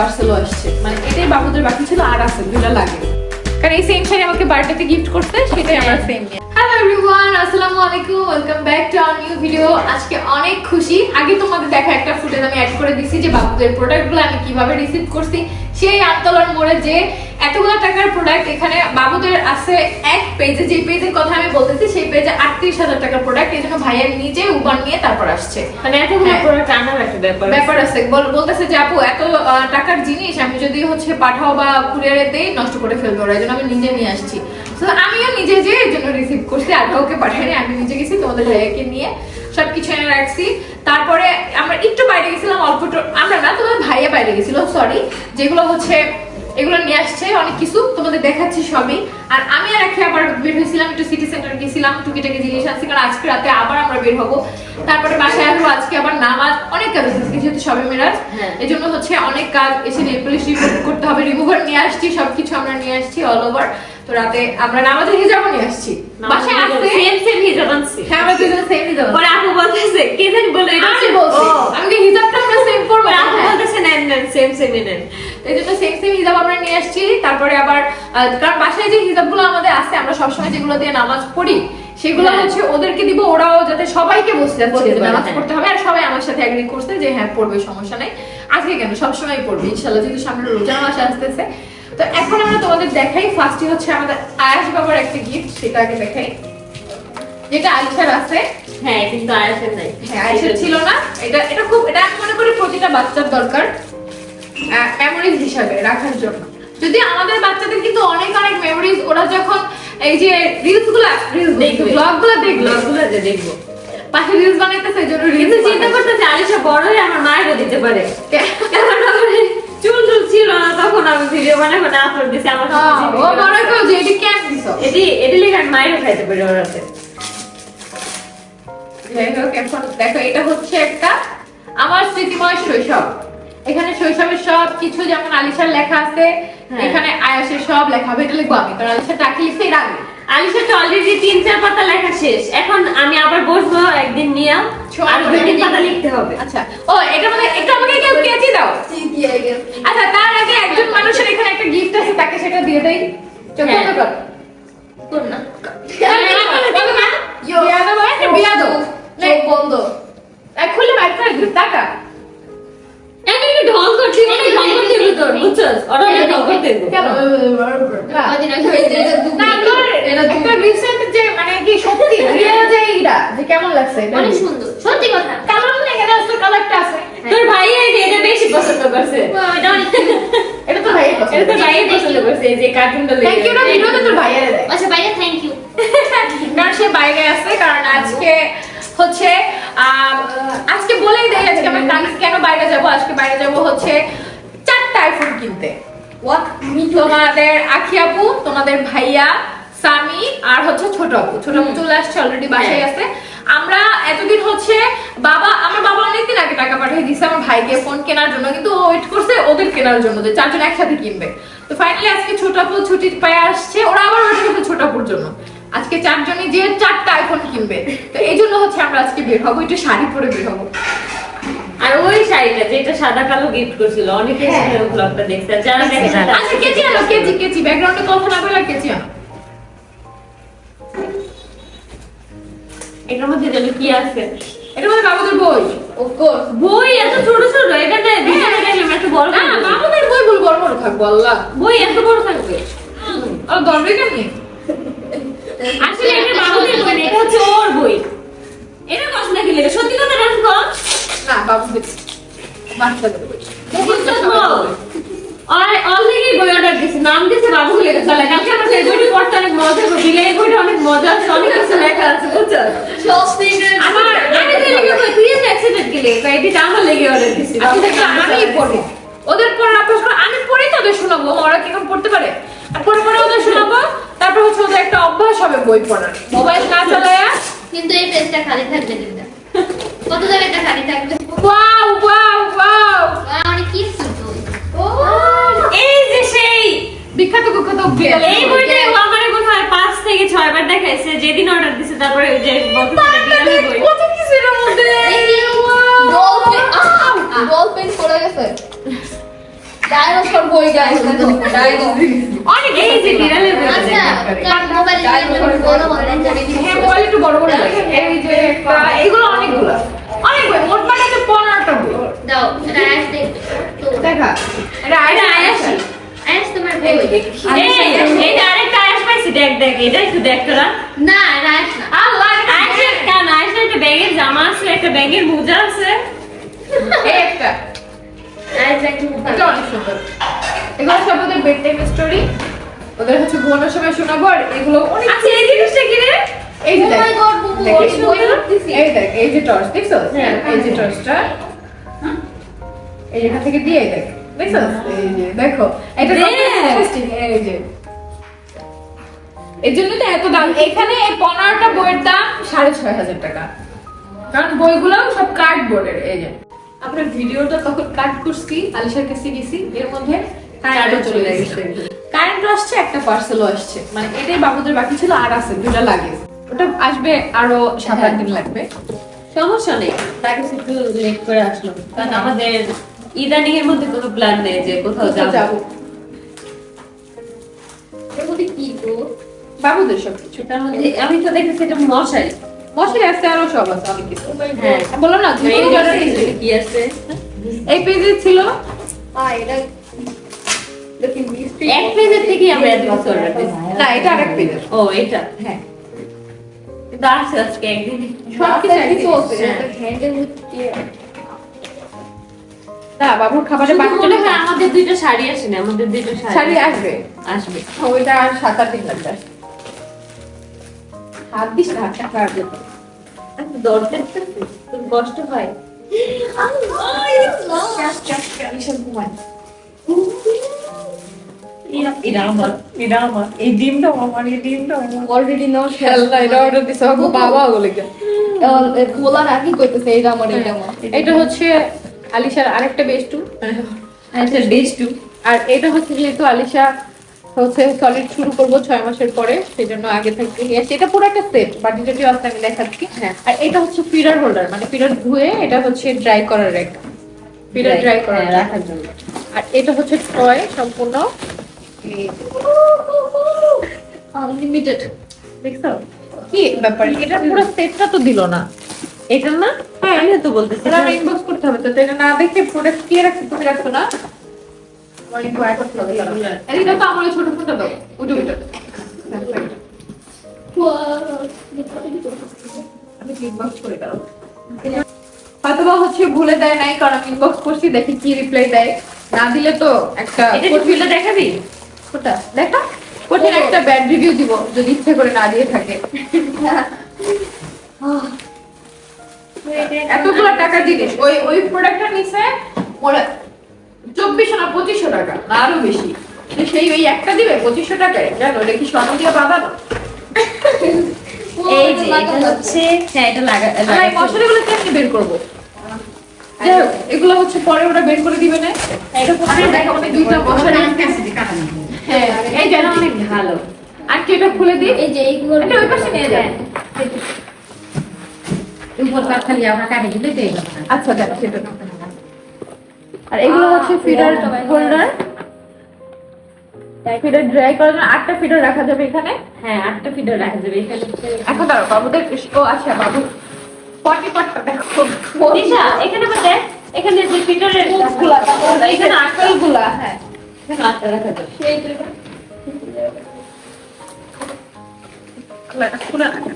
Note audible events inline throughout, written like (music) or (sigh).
পার্সেলও আসছে। মানে এটাই বাবুদের বাকি ছিল আর আছে দুটা লাগে। কারণ এই সেম শাড়ি আমাকে বার্থডেতে গিফট করতে সেটাই আমরা সেম হ্যালো এভরিওয়ান আসসালামু আলাইকুম welcome back to our new video আজকে অনেক খুশি। আগে তোমাদের দেখা একটা ফুটেজ আমি অ্যাড করে দিছি যে বাবুদের প্রোডাক্টগুলো আমি কীভাবে রিসিভ করছি। সেই আটতলার মোড়ে যে এতগুলো টাকার প্রোডাক্ট এখানে বাবুদের আছে এক পেজে যে পেজের কথা আমি বলতেছি সেই পেজে আটত্রিশ হাজার টাকার প্রোডাক্ট এই জন্য ভাইয়ের নিজে উবান নিয়ে তারপর আসছে। মানে এতগুলো হ্যাঁ। প্রোডাক্ট আনার একটা ব্যাপার ব্যাপার আছে। বলতেছে যে আপু এত টাকার জিনিস আমি যদি হচ্ছে পাঠাও বা কুরিয়ারে দেই নষ্ট করে ফেলব ওরা। এই জন্য আমি নিজে নিয়ে আসছি। তো আমিও নিজে যে এর জন্য রিসিভ করছি। আর কাউকে পাঠাইনি আমি নিজে গেছি তোমাদের ভাইয়াকে নিয়ে সবকিছু এনে রাখছি। তারপরে আমরা একটু বাইরে গেছিলাম অল্প আমরা না তোমার ভাইয়া বাইরে গেছিল সরি যেগুলো হচ্ছে এগুলো নিয়ে আসছে অনেক কিছু। তোমাদের দেখাচ্ছি সবই। আর আমি আর একে আবার বের হয়েছিলাম একটু সিটি সেন্টার গেছিলাম টুকিটাকি জিনিস আনছি কারণ আজকে রাতে আবার আমরা বের হব। তারপরে বাসায় আসব আজকে আবার নামাজ অনেক কাজ আছে যেহেতু সবে মেরাজ। হ্যাঁ। এই জন্য হচ্ছে অনেক কাজ এসে নেল পলিশ করতে হবে রিমুভার নিয়ে আসছি সবকিছু আমরা নিয়ে আসছি অল ওভার তো রাতে আমরা নামাজের হিজাবও নিয়ে আসছি। বাসায় আসতে সেম সেম হিসাব আনছি। হ্যাঁ আমরা দুজন সেম হিজাব পরে আপু বলতেছে কে জানি বলে এটা আমি বলছি। আমি হিজাবটা আমরা সেম (laughs) করব আপু হ্যাঁ। বলতেছে নেন নেন সেম সেম নেন। এই জন্য সেম সেম হিজাব আমরা নিয়ে আসছি। তারপরে আবার কারণ বাসায় যে হিজাবগুলো আমাদের আছে আমরা সবসময় যেগুলো দিয়ে নামাজ পড়ি সেগুলো হ্যাঁ। হচ্ছে ওদেরকে দিব ওরাও যাতে সবাইকে বসে যাচ্ছে নামাজ হ্যাঁ। পড়তে হবে আর সবাই আমার সাথে এগ্রি করছে যে হ্যাঁ পড়বে সমস্যা নাই। আজকে কেন? সবসময় পড়বে ইনশাল্লাহ যেহেতু সামনে রোজা মাস আসতেছে তো এখন আমরা তোমাদের দেখাই ফার্স্টই হচ্ছে আমাদের আয়াস বাবার একটা গিফট সেটা আগে দেখাই। যেটা আলিশার আছে। হ্যাঁ কিন্তু আয়াসের নাই। হ্যাঁ আইসের ছিল না। এটা এটা খুব এটা আমি মনে করি প্রতিটা বাচ্চার দরকার মেমোরিজ হিসাবে রাখার জন্য। যদি আমাদের বাচ্চাদের কিন্তু অনেক অনেক মেমোরিজ ওরা যখন এই যে রিলসগুলা রিলস দেখবে। ব্লগগুলা দেখবে। ব্লগগুলো যে দেখব। পাশে রিলস বানাইতেছে জন্য রিলস চিন্তা করতেছে আলিশা বড় হয়ে আমার মায়েরও দিতে পারে। আমার চুল চুল ছিল না তখন আমি ভিডিও বানাবো না আপলোড দিছি আমার ও মনে করো যে এটি কেন দিছো। এটি এটি লেগে আমি খাইতে পারি ওর হাতে। যাই হোক এখন দেখো এটা হচ্ছে একটা আমার স্মৃতিময় শৈশব। এখানে শৈশবের সব কিছু যেমন আলিশার লেখা আছে হ্যাঁ। এখানে আয়াসের সব লেখা হবে এটা লিখব আমি কারণ আলিশা টাকি লিখছে এর আগে। আলিশা তো অলরেডি তিন চার পাতা লেখা শেষ। এখন আমি আবার বসবো একদিন নিয়ে আর দুই তিন পাতা লিখতে হবে। আচ্ছা। ও এটা মানে একটু আমাকে কেউ কেচি দাও? আচ্ছা তার আগে একজন মানুষের এখানে একটা গিফট আছে তাকে সেটা দিয়ে দেই। চোখ কর। না। বন্ধ। খুলে বাইর করে টাকা আমি একটু করছি অনেক ঢং করতে ভিতর বুঝছস? ওরা অনেক করতে কেন? না। না, তোর একটা recent যে মানে কি সত্যি real যে এইটা, যে কেমন লাগছে? অনেক সুন্দর সত্যি কথা। কালার নেই, এখানে আসলে কালারটা আছে। তোর ভাই এটা বেশি পছন্দ করছে। এটা তো ভাইয়ের এটা তো ভাই পছন্দ করছে। যে কার্টুনটা Thank you না, ভিডিওতে তোর ভাইয়েরে আচ্ছা ভাইয়া থ্যাংক ইউ (laughs) কারণ সে বাইরে আছে কারণ আজকে হচ্ছে আজকে বলেই দেয় আজকে আমরা কাল- কেন বাইরে যাব? আজকে বাইরে যাব হচ্ছে চারটা আইফোন কিনতে। তোমাদের আখি আপু তোমাদের ভাইয়া সামি আর হচ্ছে ছোট আপু। ছোট আপু চলে আসছে অলরেডি বাসায় হ্যাঁ। আছে। আমরা এতদিন হচ্ছে বাবা আমার বাবা অনেকদিন আগে টাকা পাঠিয়ে দিছে আমার ভাইকে ফোন কেনার জন্য কিন্তু ওয়েট করছে ওদের কেনার জন্য যে চারজন একসাথে কিনবে। তো ফাইনালি আজকে ছোট আপু ছুটি পায়ে আসছে ওরা আবার ওয়েট করছে ছোট আপুর জন্য। আজকে চারজনই যে চারটা আইফোন কিনবে। তো এই জন্য হচ্ছে আমরা আজকে বের হব একটু শাড়ি পরে বের হব। আর ওই শাড়িটা যেটা সাদা কালো গিফট করছিল অনেকে হ্যাঁ। ব্লগটা দেখছে যারা দেখে তারা- আচ্ছা কেজি আনো কেজি কেজি ব্যাকগ্রাউন্ডে কথা না বলে কেজি আনো। এটার মধ্যে যেন কি আছে? এটা মানে বাবুদের বই। অফকোর্স বই এত ছোট ছোট না দুজনে একটু বড় না বাবুদের বই বল বড় বড় থাকব আল্লাহ। বই এত বড় থাকবে? আর দরবে কেমনি আসলে এটা বাবুদের বই না, এটা হচ্ছে ওর বই। এটা কষ্ট নাকি লেগে সত্যি কথা রাখ না বাবুদের বাচ্চাদের বই। অলরেডি বই অর্ডার নাম দিছে বাবু কালকে আমার বইটি পড়তে অনেক মজা এই বইটা অনেক মজা আছে অনেক কিছু লেখা আছে বুঝছ? আমার আমি তো লেগে বই তুই এক্সাইটেড লেগে এটা আমার লেগে অর্ডার দিছি আচ্ছা আমি পড়ি ওদের পড়ার অভ্যাস করে আমি পড়ি তো ওদের শোনাবো ওরা কীরকম পড়তে পারে? আর পরে পরে ওদের শোনাবো তারপর হচ্ছে ওদের একটা অভ্যাস হবে বই পড়ার। মোবাইল না চালায়া। কিন্তু এই পেজটা খালি থাকবে কিন্তু। কত জায়গাটা খালি থাকবে? Wow wow wow. অনেক তো ও এই যে সেই বিখ্যাত কুখ্যাত এই বইটা আমার কোথায় পাঁচ থেকে ছয় বার দেখাইছে যেদিন অর্ডার দিছে তারপরে ওই যে কত কিছু এর মধ্যে! বল পেন পড়ে গেছে। ডাইনোসর বই গাইস অনেক এই যে বিড়ালের বই। আচ্ছা বড় হ্যাঁ মোবাইল একটু বড় বড় এই যে একটা অনেকগুলো। অনেক বই মোট মানে হচ্ছে পনেরোটা বই। দাও এটা আয়াস দেখ। দেখা এটা এটা আয়াসি। আয়াস তোমার এই যে, এই, আরেকটা আয়াস পাইছি, দেখ, দেখ, এটা একটু দেখ তোরা। না আয়াস না। আল্লাহ আয়াসের কান, আয়াসের একটা ব্যাগের জামা আছে, একটা ব্যাগের মোজা আছে। একটা। আয়াস একটু এটা অনেক সুন্দর। এগুলো সব ওদের বেড টাইম স্টোরি ওদের হচ্ছে ঘুমানোর সময় শোনাবো আর এগুলো অনেক আচ্ছা, এই জিনিসটা কি রে? এই যে Oh দেখ। এই দেখ এই যে টর্চ দেখছ? হ্যাঁ। এই যে টর্চটা এই এখান থেকে দিয়ে দেখ। দেখছ? এই যে দেখো। এটা ইন্টারেস্টিং এই যে। এর জন্য তো এত দাম। এখানে এই পনেরোটা বইয়ের দাম সাড়ে ছয় হাজার টাকা। কারণ বইগুলো সব কার্ডবোর্ডের এই যে। আমরা ভিডিওটা তখন কাট করছি আলিশার কাছে গেছি এর মধ্যে কারেন্টও চলে গেছে কারেন্ট আসছে একটা পার্সেলও আসছে। মানে এটাই বাবুদের বাকি ছিল আর আছে দুটা লাগে। ওটা আসবে আরও সাত আট দিন লাগবে। সমস্যা নেই। তাকে একটু লেট করে আসলো। কারণ আমাদের ইদানিং এর মধ্যে কোনো প্ল্যান নেই যে কোথাও যাব। বাবুদের সব কিছু তার মধ্যে আমি তো দেখেছি এটা মশারি মশারি আছে আরও সব আছে অনেক কিছু। হ্যাঁ। বলো না কি আছে? এই পেজে ছিল? আ এটা এক পেজের থেকে আমরা এত কিছু না এটা আরেক পেজের ও এটা। হ্যাঁ। আজকে একদিন। সব কিছু না বাবুর খাবারে শুধু বাকি মনে হয় আমাদের দুইটা শাড়ি আসে না আমাদের দুইটা শাড়ি শাড়ি আসবে। আসবে। ওইটা আর সাত আট দিন লাগবে। হাত দিস না হাতটা খারাপ যেত দরজা তোর কষ্ট হয়। এই ডিমটাও আমার এই আমার। অলরেডি নাও খেলনা এটা অর্ডার দিছে। বাবা খোলার আগে কইতেছে এটা আমার এটা আমার। এটা হচ্ছে আলিশার আরেকটা বেস্টু আচ্ছা বেশ টু আর এটা হচ্ছে যেহেতু আলিশা হচ্ছে সলিড শুরু করব ছয় মাসের পরে সেই জন্য আগে থেকে নিয়ে আসছি এটা পুরো একটা সেট বাটি টাটি আছে আমি দেখাচ্ছি। হ্যাঁ। আর এটা হচ্ছে ফিডার হোল্ডার মানে ফিডার ধুয়ে এটা হচ্ছে ড্রাই করার এক ফিডার ড্রাই করার হ্যাঁ, রাখার জন্য। আর এটা হচ্ছে টয় সম্পূর্ণ। আনলিমিটেড দেখছ? কি ব্যাপার? এটা পুরো সেটটা তো দিল না। এটা না? হ্যাঁ। আমি তো বলতেছি আমি ইনবক্স করতে হবে তো এটা না দেখে প্রোডাক্ট কি রাখছো তুমি রাখছো না? আমার একটু আয় করতে হবে এটা তো আমার ছোট ফোনটা দাও ওটা ওইটা আমি ইনবক্স করে দাও হয়তোবা হচ্ছে ভুলে দেয় নাই কারণ আমি ইনবক্স করছি দেখি কি রিপ্লাই দেয়। না দিলে তো একটা দেখাবি? দেখা? কঠিন একটা ব্যাড রিভিউ দিব যদি ইচ্ছে করে না দিয়ে থাকে। (laughs) এতগুলো টাকা জিনিস ওই ওই প্রোডাক্টটা নিছে ওরা চব্বিশশো না পঁচিশশো টাকা না আরও বেশি সেই ওই একটা দিবে পঁচিশশো টাকায়। জানো এটা কি স্বর্ণ দিয়ে বাঁধানো এই যে এটা হচ্ছে হ্যাঁ এটা লাগা এই মশলাগুলো কেমনি বের করব? এগুলো হচ্ছে পরে ওরা বের করে দিবে না। এটা দেখো আমি দুইটা মশলা হ্যাঁ এই যেন অনেক ভালো। আর কি এটা খুলে দিই? এই যে এইগুলো ওই পাশে নিয়ে যান খালি আমরা কাটে দিলে পেয়ে যাব না। আচ্ছা দেখ সেটা আর এগুলো হচ্ছে ফিডার হোল্ডার ফিডার ড্রাই করার জন্য আটটা ফিডার রাখা যাবে এখানে? হ্যাঁ আটটা ফিডার রাখা যাবে এখানে। এখন দাঁড়াও বাবুদের ও আচ্ছা বাবু পটি পটটা দেখো। দিশা এখানে বা দেখ এখানে যে ফিটারেরগুলা এখানে আটকালগুলা হ্যাঁ। এখানে আটটা রাখা যাবে। খোলা খোলা রাখা।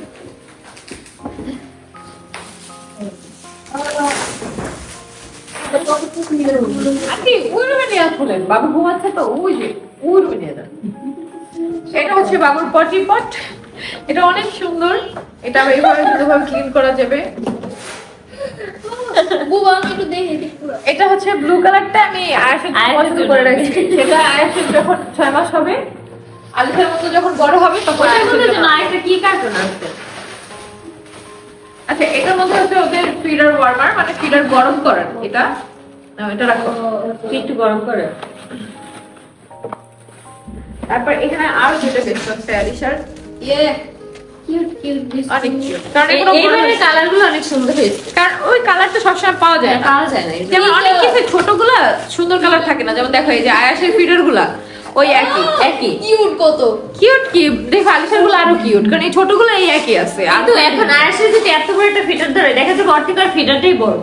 আপনি ওই রুমে নিয়ে আসলেন বাবু ঘুমাচ্ছে তো ওই যে ওই রুমে নিয়ে যান। এটা হচ্ছে বাবুর পটি পট এটা অনেক সুন্দর। এটা এইভাবে ভাবে ক্লিন করা যাবে। বুবা আমি একটু দেখে দিই পুরো। এটা হচ্ছে ব্লু কালারটা আমি আয়াসের পছন্দ করে রাখছি। সেটা আয়াসের যখন ছয় মাস হবে আলিফের মতো যখন বড় হবে তখন আয়াসের কি কার্টুন আছে? আচ্ছা এটার মধ্যে হচ্ছে ওদের ফিডার ওয়ার্মার মানে ফিডার গরম করার। এটা এটা রাখো। একটু গরম করে। তারপর এখানে আরও যেটা বেস্ট আছে আলিশার ইয়ে কিউট কিউট অনেক cute। কারণ এগুলো বড় এইবারে হয়েছে। কালারগুলো অনেক সুন্দর হয়েছে। কারণ ওই কালারটা সবসময় পাওয়া যায় পাওয়া যায় না। যেমন অনেক কিছু ছোটগুলা সুন্দর কালার থাকে না। যেমন দেখো এই যে আয়াসের ফিডারগুলা ওই একই একই। কিউট কত। কিউট কি দেখো আলিশারগুলো আরও কিউট কারণ এই ছোটগুলো এই একই আছে। আর কিন্তু এখন আয়াসের যদি এত বড় একটা ফিটার ধরে দেখা যাবে অর্ধেকার ফিটারটাই বড়।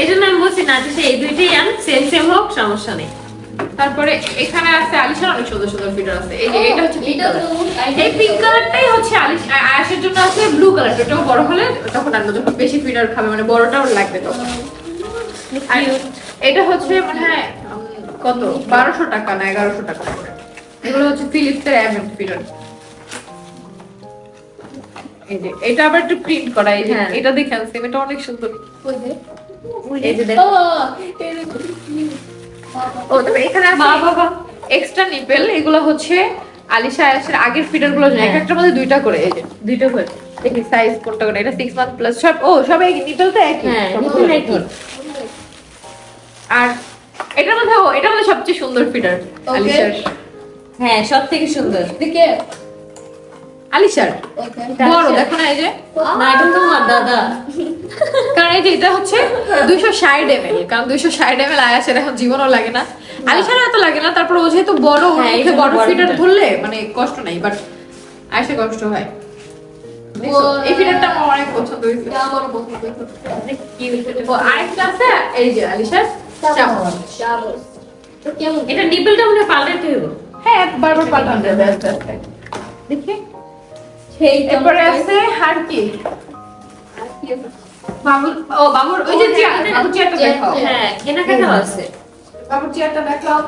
এই জন্য আমি বলছি না যে এই দুইটাই আন সেম সেম হোক সমস্যা নেই। তারপরে এখানে আছে আলিশার অনেক সুন্দর সুন্দর ফিডার আছে। এই যে এটা হচ্ছে পিঙ্ক কালার এই পিঙ্ক কালারটাই হচ্ছে আলিশ আয়াসের জন্য আছে ব্লু কালার ওটাও বড় হলে তখন আনব যখন বেশি ফিডার খাবে মানে বড়টাও লাগবে তখন। এটা হচ্ছে মানে কত? বারোশো টাকা না এগারোশো টাকা। এগুলো হচ্ছে ফিলিপসের অ্যাভেন্ট এই যে এটা আবার একটু প্রিন্ট করা এই যে হ্যাঁ। এটা দেখে আনছি এটা অনেক সুন্দর। ওই যে এই যে দেখো। ও এটা কত cute। ও তবে এখানে আছে বাবা এক্সট্রা নিপেল এগুলো হচ্ছে আলিশা আয়াসের আগের ফিডারগুলো এক হ্যাঁ। মধ্যে দুইটা করে এই যে দুইটা করে। দেখি সাইজ কোনটা করে এটা 6 মান্থ প্লাস সব ও সব এই নিপেল তো একই। হ্যাঁ সবগুলো একই। আর এটার মধ্যে ও এটার মধ্যে সবচেয়ে সুন্দর. আলিশার। হ্যাঁ সব থেকে সুন্দর। দেখে। আলিশার। বড় দেখো না এই যে না এটা তোমার দাদা। কারণ এই যে এটা হচ্ছে দুইশো ষাট এমএল কারণ দুইশো ষাট এমএল আয়াসের এখন জীবনও লাগে না। আলিশার এত লাগে না তারপর ও যেহেতু বড় হ্যাঁ, মুখে বড় ফিডার। ধরলে মানে কষ্ট নাই বাট আয়াসে কষ্ট হয়। এই ফিডারটা আমার অনেক পছন্দ হয়েছে পছন্দ। ও আরেকটা আছে এই যে আলিশার এটা নিপলটা মনে হয় পাল্টাতে হইব। হ্যাঁ বারবার আস্তে আস্তে। দেখি। সেই এরপরে আছে হারকি। আর কি আছে? ও বাবুর ওই যে বাবুর চেয়ারটা দেখাও। হ্যাঁ কেনাকাটা আছে। বাবুর চেয়ারটা দেখাও।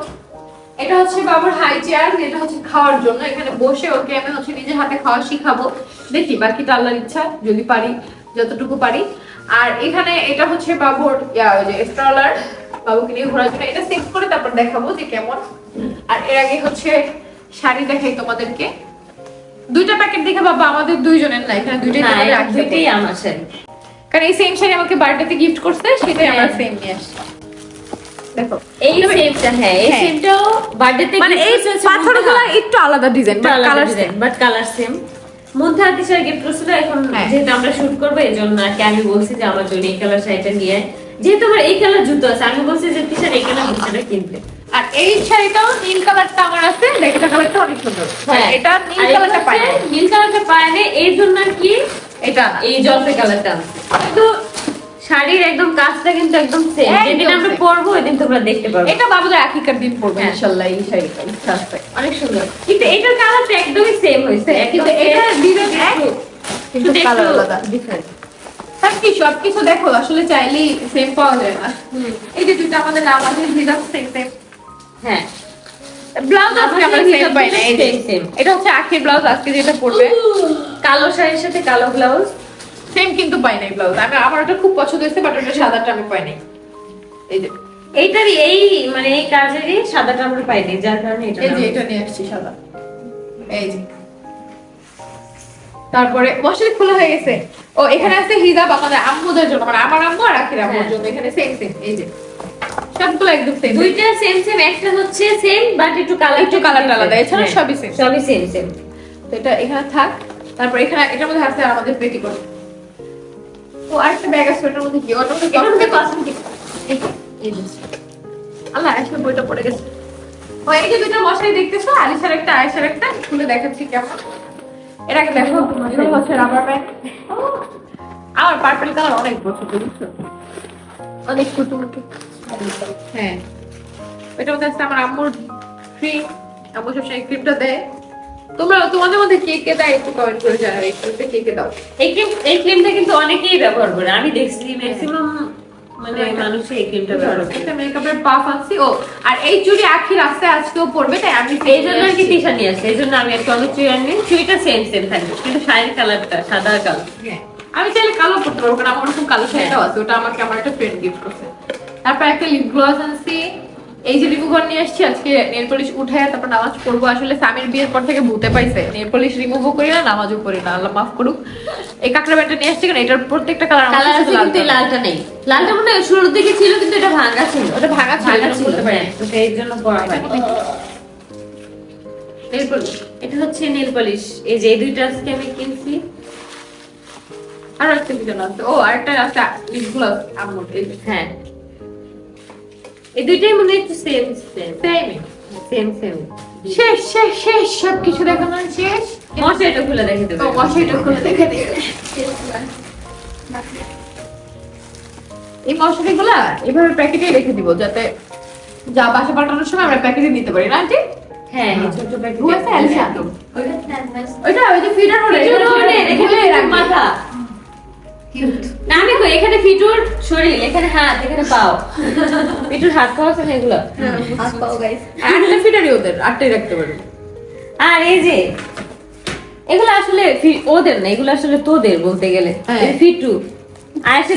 এটা হচ্ছে বাবুর হাই চেয়ার এটা হচ্ছে খাওয়ার জন্য। এখানে বসে ওকে আমি হচ্ছে নিজের হাতে খাওয়া শিখাবো। দেখি বাকিটা আল্লাহর ইচ্ছা যদি পারি যতটুকু পারি। আর এখানে এটা হচ্ছে বাবুর ওই যে স্ট্রলার বাবুকে নিয়ে ঘোরার জন্য। এটা সেভ করে তারপর দেখাবো যে কেমন। আর এর আগে হচ্ছে শাড়ি দেখাই তোমাদেরকে। দুইটা প্যাকেট দেখে বাবা আমাদের দুইজনের না এখানে দুইটাই তোমাদের রাখতে দুইটাই আমার শাড়ি কারণ এই সেম শাড়ি আমাকে বার্থডেতে গিফট করছে সেটাই আমরা হ্যাঁ। সেম নিয়ে আসছি। দেখো এই সেমটা হ্যাঁ এই হ্যাঁ। সেমটাও বার্থডেতে মানে এই পাথরগুলো একটু আলাদা design but colour same but colour same মধ্যে হাতে শাড়ি গিফট করছিল এখন। যেহেতু আমরা শুট করব এই জন্য আর কি আমি বলছি যে আমার জন্য এই কালার শাড়িটা নিয়ে যেহেতু আমার এই কালার জুতো আছে আমি বলছি যে কিসের এই কালার জুতোটা কিনতে। আর এই শাড়িটাও নীল কালারটা আমার আছে দেখটা কালারটা অনেক সুন্দর। হ্যাঁ এটা নীল কালারটা হচ্ছে নীল কালারটা পায় না এই জন্য কি এটা এই জলপাই কালারটা আনছি। তো শাড়ির একদম কাজটা কিন্তু একদম সেম যেদিন আমরা পরবো ওই দিন তোমরা দেখতে পারবে। এটা বাবুদের আকিকার দিন পরবে হ্যাঁ। ইনশাআল্লাহ এই শাড়িটা ইচ্ছা আছে অনেক সুন্দর। কিন্তু এটার কালারটা একদমই সেম হয়েছে কিন্তু এটা ডিজাইন এক কিন্তু কিন্তু কালার আলাদা ডিফারেন্ট সব কি দেখো আসলে চাইলেই সেম পাওয়া যায় না। এই যে দুটো আমাদের নাম আছে সেম সেম হ্যাঁ। ব্লাউজ আজকে আমরা সেম পাই না এই যে same, same. এটা হচ্ছে আখির ব্লাউজ আজকে যেটা পরবে। কালো শাড়ির সাথে কালো ব্লাউজ সেম কিন্তু পাই নাই ব্লাউজ আমি আমার ওটা খুব পছন্দ হয়েছে বাট ওটা সাদাটা আমি পাই নাই। এই যে। এইটারই এই মানে এই কাজেরই সাদাটা আমরা পাইনি যার কারণে এটা এই যে এটা নিয়ে আসছি সাদা। এই যে। তারপরে মশারি খোলা হয়ে গেছে। ও এখানে আছে হিজাব আমাদের আম্মুদের জন্য মানে আমার আম্মু আর আখির আম্মুর হ্যাঁ। জন্য এখানে সেম সেম এই যে। সবগুলো একদম সেম দুইটা সেম সেম একটা হচ্ছে সেম বাট একটু কালার একটু colour আলাদা, এছাড়া সবই same। সবই সেম সেম তো এটা এখানে থাক। তারপর এখানে এটার মধ্যে আছে আমাদের পেটি করে ও আরেকটা ব্যাগ আছে ওটার মধ্যে কি? ওটার মধ্যে এটার মধ্যে cosmetic। এই। আল্লাহ আয়সা বইটা পড়ে গেছে। ও এই যে দুটো মশারি দেখতেছো? আলিশার একটা আয়েশার একটা। খুলে দেখাচ্ছি কেমন। আগে দেখো হচ্ছে রাবার ব্যান্ড আমার পার্পল কালার অনেক পছন্দ বুঝছ? অনেক কুটুমুটু হ্যাঁ। মধ্যে আছে আমার আম্মুর ক্রিম আম্মু সবসময় ক্রিমটা দেয়। তোমরা তোমাদের মধ্যে কে কে দেয় একটু কমেন্ট করে জানাবে এই ক্রিমটা কে কে দাও। এই ক্রিম এই ক্রিমটা কিন্তু অনেকেই ব্যবহার করে। আমি দেখছি ম্যাক্সিমাম মানে মানুষ এই ক্রিমটা ব্যবহার করে। একটা মেকআপের পাফ আনছি। ও আর এই চুড়ি আখি রাস্তায় আজকেও পড়বে তাই আমি এই জন্য আর কি নিয়ে আসছে। এই জন্য আমি একটা অনেক চুই আনি চুইটা সেম সেম থাকবে। কিন্তু শাড়ির কালারটা সাদা কালার হ্যাঁ, আমি চাইলে কালো পড়তে পারব কারণ আমার ওরকম কালো শাড়িটাও আছে। ওটা আমাকে আমার একটা ফ্রেন্ড গিফট করছে। তারপর একটা লিপ গ্লস আনছি। এই যে রিমুভার নিয়ে আসছি আজকে নেল পলিশ উঠায় তারপর নামাজ পড়ব। আসলে স্বামীর বিয়ের পর থেকে ভূতে পাইছে। নেল পলিশ রিমুভও করি না নামাজও করি না আল্লাহ মাফ করুক। এই কাঁকড়া ব্যান্ডটা নিয়ে আসছি কারণ এটার প্রত্যেকটা কালার কালার আছে কিন্তু লালটা নেই। লালটা মনে হয় শুরুর দিকে ছিল কিন্তু এটা ভাঙা ছিল। ওটা ভাঙা ছিল, ভাঙা এটা ছিল বলতে পারি হ্যাঁ, তো সেই জন্য পড়া হয়। নেল পলিশ এটা হচ্ছে নেল পলিশ এই যে এই দুইটা আজকে আমি কিনছি। আর একটা যেন আছে। ও আরেকটা আছে লিপগুলো আম্মুর এই হ্যাঁ। এই দুইটাই মনে একটু সেম সেম। সেম সেম শেষ শেষ শেষ। সব কিছু দেখানো শেষ। মশাইটা খুলে দেখে দেবে। মশাইটা খুলে দেখে দিই এই মশারি গুলা এভাবে প্যাকেটে রেখে দিব যাতে যা বাসা পাঠানোর সময় আমরা প্যাকেটে নিতে পারি না আন্টি? হ্যাঁ ছোট প্যাকেট? হ্যাঁ, ওইটা ওই যে ফিডার হলে মাথা না কই এখানে ফিটুর শরীর এখানে হাত এখানে পাও। ফিটুর হাত পাও এগুলো? হাত পাও গাইস আটটা ওদের আটটাই রাখতে পারব আর এই যে এগুলো আসলে ওদের না এগুলো আসলে তোদের বলতে গেলে। হ্যাঁ। এই ফিটু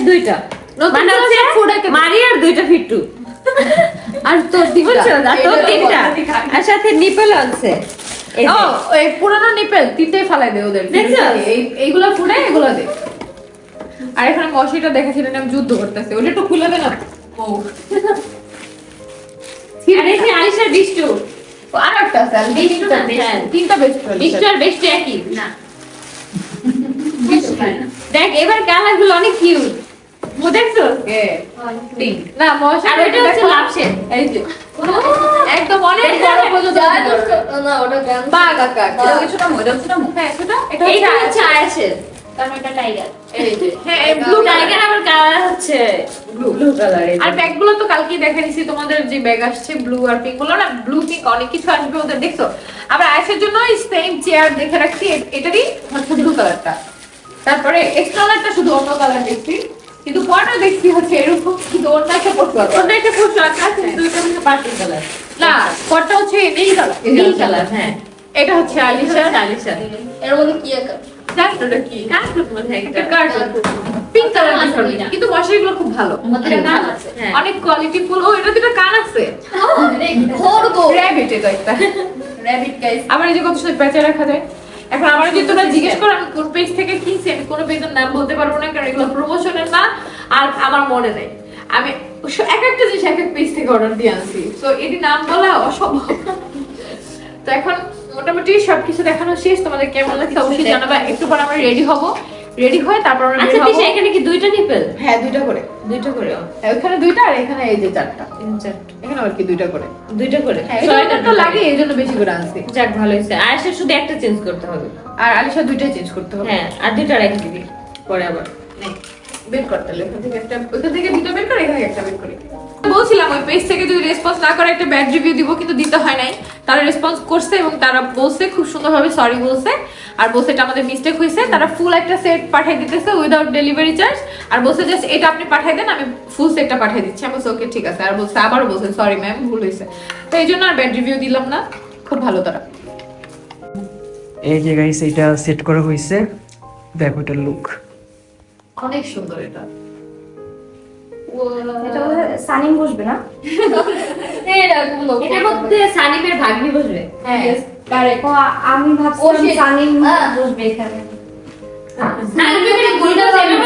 দুইটা। মানে করে হচ্ছে সব food item। মারিয়ার দুইটা ফিটু। আর তোর বুঝছ? আর তোর তিনটা। আর সাথে নিপেল আছে। এই যে। ও এই পুরানো নিপেল তিনটেই ফালাই দে ওদের। দেখছ? এইগুলো ফুড়ে এগুলো দে। আর এখানে মশাইটা দেখাছিলেন আমি যুদ্ধ করতেছে। ওটা একটু খুলে দে না ও। আর এই আলিশার বিষ্টু। আর একটা আছে বিষ্টু। না, তিনটা- বিষ্টু। বিষ্টু আর বেষ্টু একই। না। দেখ এবার কালারগুলো অনেক কিউট ও দেখছ না মশাই আর ওইটা হচ্ছে লাভশের এই যে। একদম অনেক বড়। পর্যন্ত না ওটা বাঘ আকার ওটা কিছুটা মজা ছিল হ্যাঁ এটা হচ্ছে হচ্ছে আয়েশের তারপর টাইগার এই যে। হ্যাঁ ব্লু ব্লু টাইগার আবার কালার হচ্ছে। ব্লু ব্লু কালার আর ব্যাগ তো কালকেই দেখা দিছি তোমাদের যে ব্যাগ আসছে ব্লু আর পিঙ্কগুলো না ব্লু পিঙ্ক অনেক কিছু আসবে ওদের দেখছ? আবার আয়েসের জন্য সেম চেয়ার দেখে রাখছি এটারই হচ্ছে ব্লু কালারটা তারপরে এক্সট্রালারটা শুধু অন্য কালার দেখছি। কিন্তু পরটা দেখছি হচ্ছে এরকম কিন্তু অন্য একটা পারব ওটা একটা শর্ট আছে দুইটা হচ্ছে পার্পল কালার না পরটা হচ্ছে নীল কালার নীল কালার হ্যাঁ। এটা হচ্ছে আলিশা আলিশা এর মধ্যে কি আঁকা? জানো কি? কার্টুন একটা একটা কার্টুন পিঙ্ক কালার আসলেই না। কিন্তু মশারিগুলো খুব ভালো। আমাদের কান আছে? হ্যাঁ। অনেক কোয়ালিটি ফুল ও এটা দুটো কান আছে? ঘোর র্যাবিট এটা একটা। র‍্যাবিট গাইস আমার এই যে কত সুন্দর প্যাচে রাখা যায়। এখন আমার যদি তোমরা জিজ্ঞেস করো আমি কোন পেজ থেকে কিনছি আমি কোনো পেজের নাম বলতে পারব না কারণ এগুলো প্রমোশনের না আর আমার মনে নেই। আমি এক একটা জিনিস এক এক পেজ থেকে অর্ডার দিয়ে আনছি। তো এটি নাম বলা অসম্ভব। তো এখন মোটামুটি সবকিছু দেখানো শেষ। তোমাদের কেমন লাগছে অবশ্যই জানাবা। একটু পর আমরা রেডি হব। রেডি হয়ে তারপর আমরা আচ্ছা পিসা এখানে কি দুইটা নিপেল? হ্যাঁ দুইটা করে। দুইটা করে হ্যাঁ, ওখানে দুইটা আর এখানে এই যে চারটা। তিন চারটা। এখানে আর কি দুইটা করে? দুইটা করে? হ্যাঁ ছয়টা এটা তো লাগে এই জন্য বেশি করে আনছি। যাক ভালো হয়েছে। আয়েশের শুধু একটা চেঞ্জ করতে হবে। আর আলিশা দুইটাই চেঞ্জ করতে হবে। হ্যাঁ আর দুইটা রেখে দিবি। পরে আবার। নে, বের কর তাহলে, ওখান থেকে একটা বের করে, এখানে একটা বের করি। বলছিলাম, ওই পেজ থেকে যদি রেসপন্স না করে, একটা ব্যাড রিভিউ দিব, কিন্তু দিতে হয় নাই। তারা রেসপন্স করছে এবং তারা বলছে, খুব সুন্দরভাবে সরি বলছে। আর বলছে, এটা আমাদের মিস্টেক হয়েছে। তারা ফুল একটা সেট পাঠিয়ে দিতেছে উইদাউট ডেলিভারি চার্জ আর বলছে, জাস্ট এটা আপনি পাঠিয়ে দেন, আমি ফুল সেটটা পাঠিয়ে দিচ্ছি। আমি ওকে ঠিক আছে। আর বলছে, আবারও বলছে সরি ম্যাম ভুল হয়েছে। তো এই জন্য আর ব্যাড রিভিউ দিলাম না। খুব ভালো তারা। এই যে গাইস এটা সেট করা হয়েছে। দেখো লুক অনেক সুন্দর এটা। এটা সানিম বসবে না? (laughs) এরকম লোক? এটার মধ্যে সানিমের ভাগ্নি বসবে। হ্যাঁ। ও, আমি ভাবছিলাম সানিম বসবে এখানে। বসবে।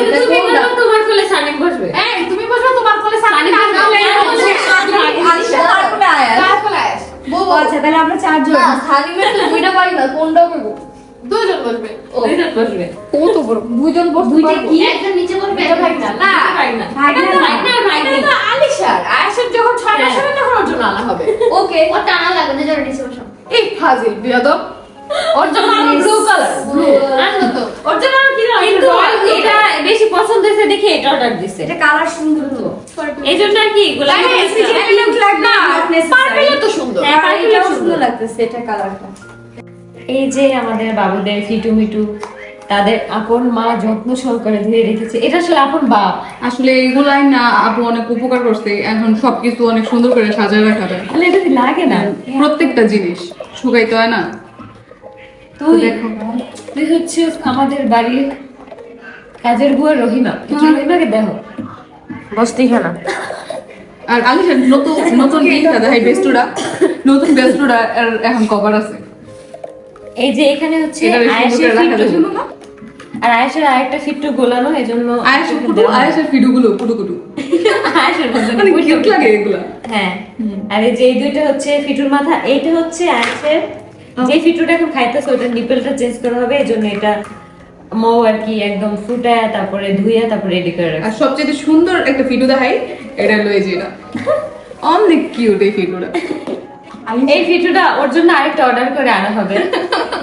বসবে, তোমার কোলে সানিম বসবে। এই তুমি বসো তোমার কোলে সামনে সানি বসবে, আমার কোলে আলিশা তারপরে আয়াস কার কোলে আস ও আচ্ছা তাহলে আমরা চারজন। সানিমের তো দুইটা পারি না কোনটা করব দুজন বসবে। দুইজন বসবে। কত বড় দুজন বসতে কি? একজন নিচে বসবে এটা ভাগনা। না। ভাগনা। ভাগনা। এটা তো না। ভাগনা। আর ভাগনি। এটা তো আলিশার। আয়েশের যখন ছয় মাস হবে তখন ওর জন্য আনা হবে। ওকে। ও টানা লাগবে না যারা নিচে বসো। এই ফাজিল বিয়াদব। ওর জন্য ব্লু কালার ব্লু আনব তো। ওর জন্য কি না কিন্তু এটা বেশি পছন্দ হয়েছে দেখে এটা অর্ডার দিছে। এটা কালার সুন্দর তো। এই জন্য আর কি গোলাপি পার্পেল তো সুন্দর। হ্যাঁ, আর সুন্দর। সুন্দর। লাগতেছে এটা কালারটা এই যে আমাদের বাবুদের ফিটু মিটু তাদের আপন মা যত্ন সহকারে ধরে রেখেছে। এটা আসলে আপন বাপ। আসলে এগুলাই না আপু অনেক উপকার করছে। এখন সবকিছু অনেক সুন্দর করে সাজায় রাখা যায়। তাহলে এটা কি লাগে না? প্রত্যেকটা জিনিস শুকাইতে হয় না। তুই তুই হচ্ছে আমাদের বাড়ির কাজের বুয়া রহিমা। একটু রহিমাকে দেখো। বসতে খানা আর আলিশা নতুন নতুন (laughs) ইটা দেয় বেস্টুরা নতুন বেস্টুরা এখন কভার আছে। এই যে এখানে হচ্ছে আয়েশের রাখা ফিটু আর আয়েশের আরেকটা ফিটু গোলানো এজন্য আয়েশের আয়েশের ফিডুগুলো কুটু কুটু (laughs) আয়েশের বলতে মানে কিউট লাগে এগুলা। হ্যাঁ। আর এই যে এই দুইটা হচ্ছে ফিটুর মাথা এইটা হচ্ছে আয়েশের। যে ফিটুটা এখন খাইতেছে ওটা নিপেলটা চেঞ্জ করা হবে এই জন্য এটা মৌ আর কি একদম ফুটায় তারপরে ধুইয়া তারপরে রেডি করে রাখছে। আর সবচেয়ে সুন্দর একটা ভিডিও দেখাই এটা হলো এই যে এটা। (laughs) অনেক কিউট এই ভিডিওটা এই ফিটুটা ওর জন্য আরেকটা অর্ডার করে আনা হবে।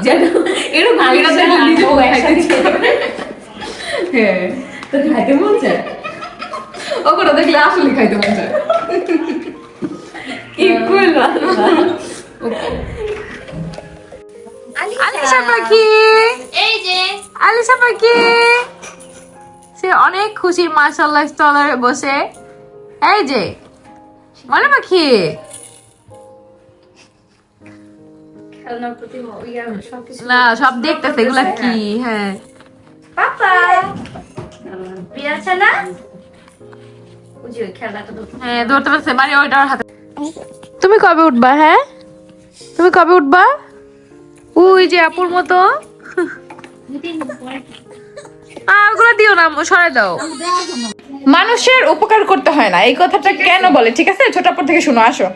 যেন এরকম। হ্যাঁ তো খাইতে মন চায় ওগুলো দেখলে আসলে খাইতে মন চায়। কি। আলিশা। পাখি। এই যে। আলিশা পাখি। সে অনেক খুশি মাশাআল্লাহ স্টলারে বসে। এই যে মনে পাখি? না সব দেখতেছে এগুলা কি? হ্যাঁ। পাপা! না? তো হ্যাঁ ধরতে পারছে মানে ওইটা হাতে তুমি কবে উঠবা হ্যাঁ? তুমি কবে উঠবা? ওই যে আপুর মতো। ওগুলো দিও না সরাই দাও। মানুষের উপকার করতে হয় না এই কথাটা কেন বলে? ঠিক আছে? ছোট আপুর থেকে শুনো আসো।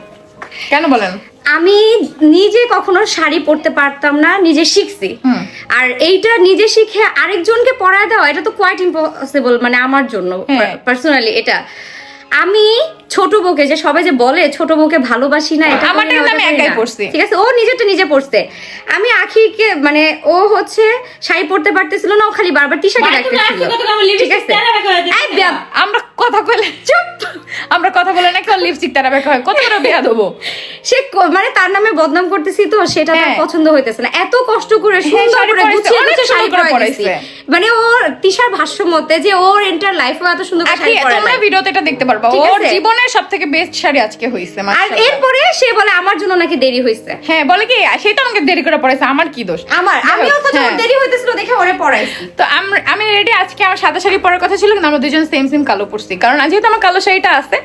কেন বলেন? আমি নিজে কখনো শাড়ি পরতে পারতাম না নিজে শিখছি। আর এইটা নিজে শিখে আরেকজনকে পরায় দেওয়া এটা তো কোয়াইট ইম্পসিবল মানে আমার জন্য হ্যাঁ। পার্সোনালি এটা। আমি ছোট বউকে যে সবাই যে বলে ছোট বউকে ভালোবাসি না এটা আমারটা না, আমি একাই না। ঠিক আছে ও নিজেরটা নিজে পড়ছে। আমি আখিকে মানে ও হচ্ছে শাড়ি পরতে পারতেছিল না ও খালি বারবার টি শার্টে তুমি রাখতেছিল আজকে কত আমার ঠিক আছে? হয়ে আমরা কথা বলে চুপ। আমরা কথা বলে নাকি ওর লিপস্টিক তারা বের হয়। কত বড় বিয়া দেবো সে মানে তার নামে বদনাম করতেছি তো সেটা তার হ্যাঁ। পছন্দ হইতেছে না। এত কষ্ট করে সুন্দর করে গুছিয়ে গুছিয়ে শাড়ি পরাইছে। মানে ওর তিশার ভাষ্য মতে যে ওর এন্টার লাইফে এত সুন্দর শাড়ি পরে তোমরা ভিডিওতে এটা দেখতে পারবা। ওর আছে? জীবনের সব থেকে বেস্ট শাড়ি আজকে হইছে আর এরপরে সে বলে আমার জন্য নাকি দেরি হয়েছে হ্যাঁ বলে কি সেই তো আমাকে দেরি করে পড়াইছে আমার কি দোষ? আমার যাই আমি হ্যাঁ। দেরি হইতেছিল দেখে ওরে পড়াইছি। তো আমি রেডি আজকে আমার সাদা শাড়ি পরার কথা ছিল কিন্তু আমরা দুজন সেম সেম কালো পরছি। কারণ আজ যেহেতু আমার কালো শাড়িটা আছে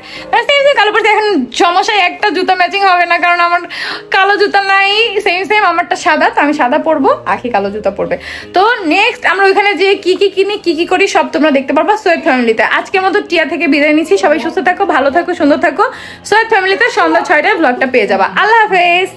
সেম সেম কালো পরছি এখন সমস্যায় একটা জুতা ম্যাচিং হবে না কারণ আমার কালো জুতা নাই সেম সেম আমারটা সাদা তো আমি সাদা পরবো আখি কালো জুতা পরবে। তো নেক্সট আমরা ওইখানে যে কি কি কিনি কি কি করি সব তোমরা দেখতে পারবা সোয়েব ফ্যামিলিতে আজকের মতো টিয়া থেকে বিদায় নিচ্ছি সবাই সুস্থ থাকো ভালো থাকো। সুন্দর থাকো। সোয়েদ ফ্যামিলিতে সন্ধ্যা ছয়টায় ব্লগটা পেয়ে যাবা। আল্লাহ হাফেজ।